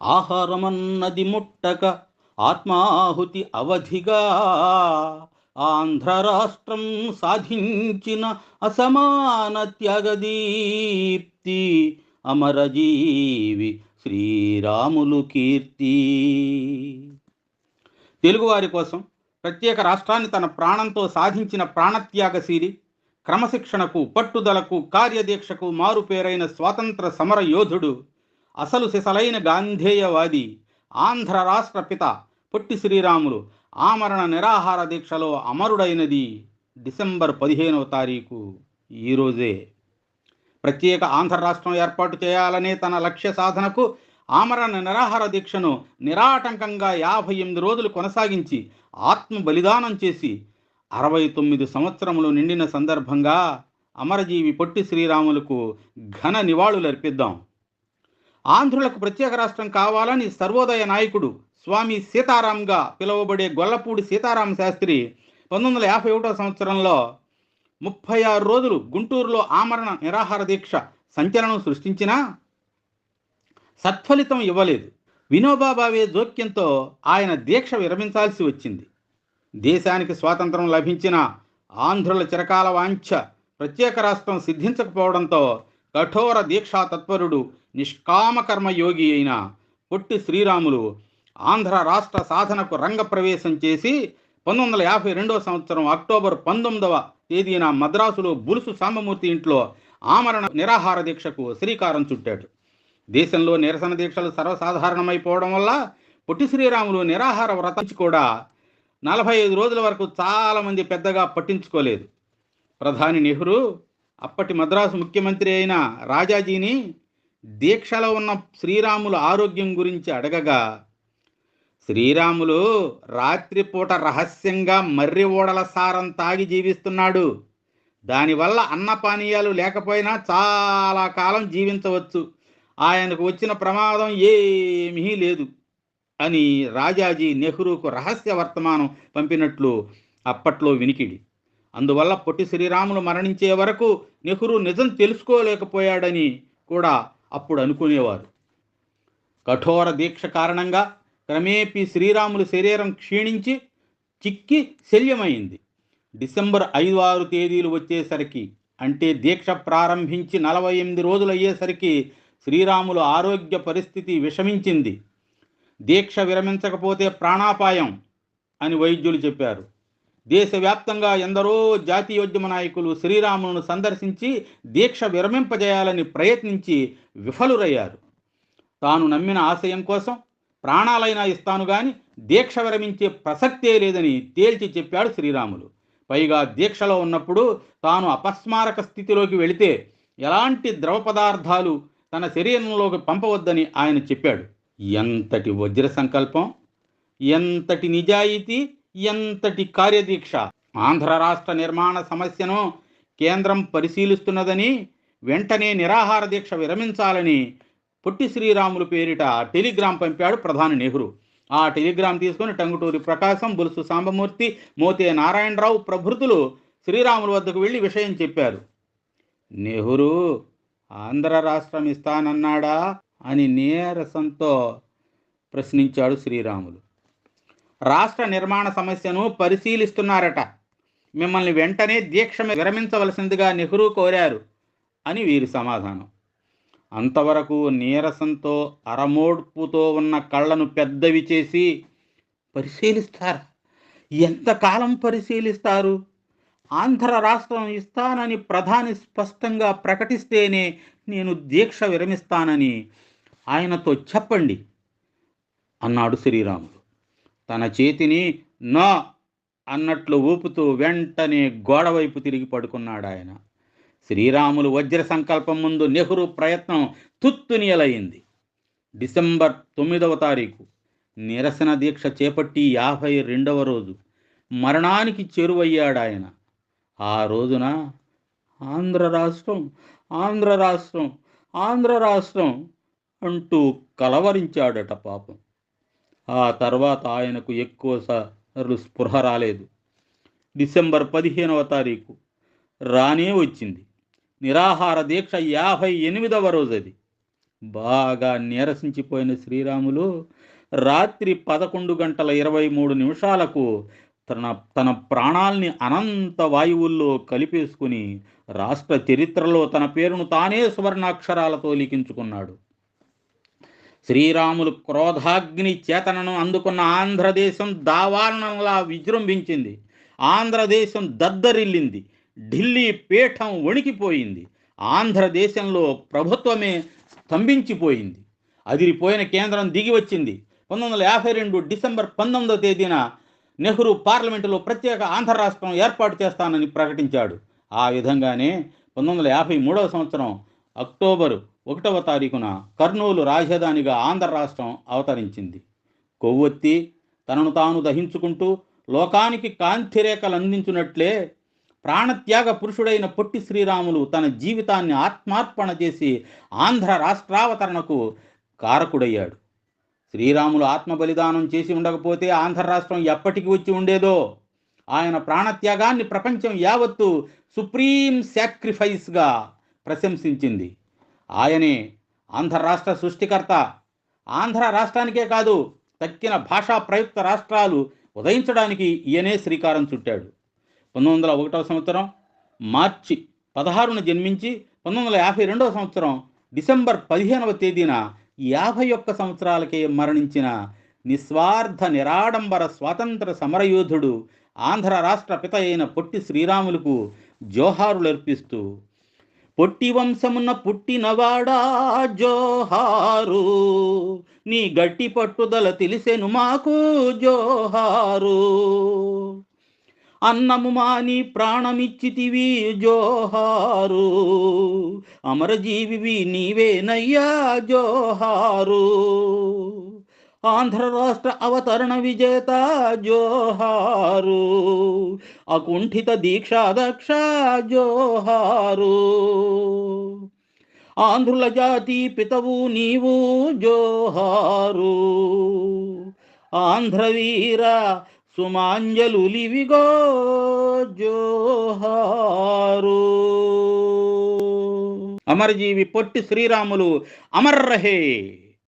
ఆహారమన్నది ముట్టక ఆత్మాహుతి అవధిగా ఆంధ్ర రాష్ట్రం సాధించిన అసమాన త్యాగదీప్తి అమరజీవి శ్రీరాములు కీర్తి. తెలుగువారి కోసం ప్రత్యేక రాష్ట్రాన్ని తన ప్రాణంతో సాధించిన ప్రాణత్యాగశీలి క్రమశిక్షణకు పట్టుదలకు కార్యదీక్షకు మారుపేరైన స్వాతంత్ర సమర యోధుడు అసలు సిసలైన గాంధేయవాది ఆంధ్ర రాష్ట్ర పిత పొట్టి శ్రీరాములు ఆమరణ నిరాహార దీక్షలో అమరుడైనది డిసెంబర్ పదిహేనవ తారీఖు ఈరోజే ప్రత్యేక ఆంధ్ర రాష్ట్రం ఏర్పాటు చేయాలనే తన లక్ష్య సాధనకు ఆమరణ నిరాహార దీక్షను నిరాటంకంగా యాభై ఎనిమిది రోజులు కొనసాగించి ఆత్మ బలిదానం చేసి అరవై తొమ్మిది సంవత్సరములు నిండిన సందర్భంగా అమరజీవి పొట్టి శ్రీరాములకు ఘన నివాళులు అర్పిద్దాం ఆంధ్రులకు ప్రత్యేక రాష్ట్రం కావాలని సర్వోదయ నాయకుడు స్వామి సీతారాంగా పిలువబడే గొల్లపూడి సీతారామ శాస్త్రి పంతొమ్మిది వందల యాభై ఒకటో సంవత్సరంలో ముప్పై ఆరు రోజులు గుంటూరులో ఆమరణ నిరాహార దీక్ష సంచలనం సృష్టించినా సత్ఫలితం ఇవ్వలేదు. వినోబాబావే జోక్యంతో ఆయన దీక్ష విరమించాల్సి వచ్చింది. దేశానికి స్వాతంత్రం లభించిన ఆంధ్రుల చిరకాల వాంఛ ప్రత్యేక రాష్ట్రం సిద్ధించకపోవడంతో కఠోర దీక్షా తత్పరుడు నిష్కామకర్మ యోగి అయిన పొట్టి శ్రీరాములు ఆంధ్ర రాష్ట్ర సాధనకు రంగప్రవేశం చేసి పంతొమ్మిది వందల యాభై రెండవ సంవత్సరం అక్టోబర్ పంతొమ్మిదవ తేదీన మద్రాసులో బులుసు సాంబమూర్తి ఇంట్లో ఆమరణ నిరాహార దీక్షకు శ్రీకారం చుట్టాడు. దేశంలో నిరసన దీక్షలు సర్వసాధారణమైపోవడం వల్ల పొట్టి శ్రీరాములు నిరాహార వ్రతం కూడా నలభై ఐదు రోజుల వరకు చాలామంది పెద్దగా పట్టించుకోలేదు. ప్రధాని నెహ్రూ అప్పటి మద్రాసు ముఖ్యమంత్రి అయిన రాజాజీని దీక్షలో ఉన్న శ్రీరాముల ఆరోగ్యం గురించి అడగగా శ్రీరాములు రాత్రిపూట రహస్యంగా మర్రి ఓడల సారం తాగి జీవిస్తున్నాడు. దానివల్ల అన్నపానీయాలు లేకపోయినా చాలా కాలం జీవించవచ్చు. ఆయనకు వచ్చిన ప్రమాదం ఏమీ లేదు అని రాజాజీ నెహ్రూకు రహస్య వర్తమానం పంపినట్లు అప్పట్లో వినికిడి. అందువల్ల పొట్టి శ్రీరాములు మరణించే వరకు నెహ్రూ నిజం తెలుసుకోలేకపోయాడని కూడా అప్పుడు అనుకునేవారు. కఠోర దీక్ష కారణంగా క్రమేపీ శ్రీరాములు శరీరం క్షీణించి చిక్కి శల్యమైంది. డిసెంబర్ ఐదు ఆరు తేదీలు వచ్చేసరికి అంటే దీక్ష ప్రారంభించి నలభై ఎనిమిది రోజులు అయ్యేసరికి శ్రీరాములు ఆరోగ్య పరిస్థితి విషమించింది. దీక్ష విరమించకపోతే ప్రాణాపాయం అని వైద్యులు చెప్పారు. దేశవ్యాప్తంగా ఎందరో జాతీయోద్యమ నాయకులు శ్రీరాములను సందర్శించి దీక్ష విరమింపజేయాలని ప్రయత్నించి విఫలురయ్యారు. తాను నమ్మిన ఆశయం కోసం ప్రాణాలైనా ఇస్తాను గాని దీక్ష విరమించే ప్రసక్తే లేదని తేల్చి చెప్పాడు శ్రీరాములు. పైగా దీక్షలో ఉన్నప్పుడు తాను అపస్మారక స్థితిలోకి వెళితే ఎలాంటి ద్రవ పదార్థాలు తన శరీరంలోకి పంపవద్దని ఆయన చెప్పాడు. ఎంతటి వజ్ర సంకల్పం? ఎంతటి నిజాయితీ? ఎంతటి కార్యదీక్ష? ఆంధ్ర రాష్ట్ర నిర్మాణ సమస్యను కేంద్రం పరిశీలిస్తున్నదని వెంటనే నిరాహార దీక్ష విరమించాలని పొట్టి శ్రీరాములు పేరిట టెలిగ్రామ్ పంపాడు ప్రధాని నెహ్రూ. ఆ టెలిగ్రామ్ తీసుకుని టంగుటూరి ప్రకాశం బులుసు సాంబమూర్తి మోతే నారాయణరావు ప్రభృతులు శ్రీరాముల వద్దకు వెళ్ళి విషయం చెప్పారు. నెహ్రూ ఆంధ్ర రాష్ట్రం ఇస్తానన్నాడా? అని నీరసంతో ప్రశ్నించాడు శ్రీరాములు. రాష్ట్ర నిర్మాణ సమస్యను పరిశీలిస్తున్నారట. మిమ్మల్ని వెంటనే దీక్ష విరమించవలసిందిగా నెహ్రూ కోరారు అని వీరి సమాధానం. అంతవరకు నీరసంతో అరమోడ్పుతో ఉన్న కళ్ళను పెద్దవి చేసి పరిశీలిస్తారా? ఎంతకాలం పరిశీలిస్తారు? ఆంధ్ర రాష్ట్రం ఇస్తానని ప్రధాని స్పష్టంగా ప్రకటిస్తేనే నేను దీక్ష విరమిస్తానని ఆయనతో చెప్పండి అన్నాడు శ్రీరాముడు. తన చేతిని నా అన్నట్లు ఊపుతూ వెంటనే గోడవైపు తిరిగి పడుకున్నాడు ఆయన. శ్రీరాములు వజ్ర సంకల్పం ముందు నెహ్రూ ప్రయత్నం తుత్తునియలయింది డిసెంబర్ తొమ్మిదవ తారీఖు. నిరసన దీక్ష చేపట్టి యాభై రెండవ రోజు. మరణానికి చేరువయ్యాడు ఆయన. ఆ రోజున ఆంధ్ర రాష్ట్రం ఆంధ్ర రాష్ట్రం ఆంధ్ర రాష్ట్రం అంటూ కలవరించాడట పాపం. ఆ తర్వాత ఆయనకు ఎక్కువ సార్లు స్పృహ రాలేదు. డిసెంబర్ పదిహేనవ తారీఖు. రానే వచ్చింది. నిరాహార దీక్ష యాభై ఎనిమిదవ రోజు అది బాగా నీరసించిపోయిన శ్రీరాములు రాత్రి పదకొండు గంటల ఇరవై మూడు నిమిషాలకు తన తన ప్రాణాల్ని అనంత వాయువుల్లో కలిపేసుకుని రాష్ట్ర చరిత్రలో తన పేరును తానే సువర్ణాక్షరాలతో లిఖించుకున్నాడు. శ్రీరాములు క్రోధాగ్ని చేతనను అందుకున్న ఆంధ్రదేశం దావారణంలా విజృంభించింది. ఆంధ్రదేశం దద్దరిల్లింది. ఢిల్లీ పీఠం వణికిపోయింది. ఆంధ్రదేశంలో ప్రభుత్వమే స్తంభించిపోయింది. అదిరిపోయిన కేంద్రం దిగి వచ్చింది. పంతొమ్మిది వందల యాభై రెండు డిసెంబర్ పంతొమ్మిదో తేదీన నెహ్రూ పార్లమెంటులో ప్రత్యేక ఆంధ్ర రాష్ట్రం ఏర్పాటు చేస్తానని ప్రకటించాడు. ఆ విధంగానే పంతొమ్మిది వందల యాభై మూడవ సంవత్సరం అక్టోబరు ఒకటవ తారీఖున కర్నూలు రాజధానిగా ఆంధ్ర రాష్ట్రం అవతరించింది. కొవ్వొత్తి తనను తాను దహించుకుంటూ లోకానికి కాంతిరేఖలు అందించినట్లే ప్రాణత్యాగ పురుషుడైన పొట్టి శ్రీరాములు తన జీవితాన్ని ఆత్మార్పణ చేసి ఆంధ్ర రాష్ట్రావతరణకు కారకుడయ్యాడు. శ్రీరాములు ఆత్మ బలిదానం చేసి ఉండకపోతే ఆంధ్ర రాష్ట్రం ఎప్పటికి వచ్చి ఉండేదో? ఆయన ప్రాణత్యాగాన్ని ప్రపంచం యావత్తు సుప్రీం సాక్రిఫైస్గా ప్రశంసించింది. ఆయనే ఆంధ్ర రాష్ట్ర సృష్టికర్త. ఆంధ్ర రాష్ట్రానికే కాదు తక్కిన భాషా ప్రయుక్త రాష్ట్రాలు ఉదయించడానికి ఈయనే శ్రీకారం చుట్టాడు. పంతొమ్మిది వందల ఒకటవ సంవత్సరం మార్చి పదహారున జన్మించి పంతొమ్మిది వందల యాభై రెండవ సంవత్సరం డిసెంబర్ పదిహేనవ తేదీన యాభై ఒక్క సంవత్సరాలకే మరణించిన నిస్వార్థ నిరాడంబర స్వాతంత్ర సమరయోధుడు ఆంధ్ర రాష్ట్ర పిత అయిన పొట్టి శ్రీరాములకు జోహారులర్పిస్తూ పొట్టి వంశమున పుట్టినవాడా జోహారు? నీ గట్టి పట్టుదల తెలిసెను మాకు జోహారు. అన్నము మాని ప్రాణమిచ్చితివి జోహారు. అమరజీవివి నీవేనయ్యా జోహారు. ఆంధ్ర రాష్ట్ర అవతరణ విజేత జోహారు అకుంఠిత దీక్షాదక్ష జోహారు. ఆంధ్రుల జాతి పితవు నీవు జోహారు. ఆంధ్రవీర సుమాంజలులివిగో జోహారు. అమరజీవి పొట్టి శ్రీరాములు అమర్ రహే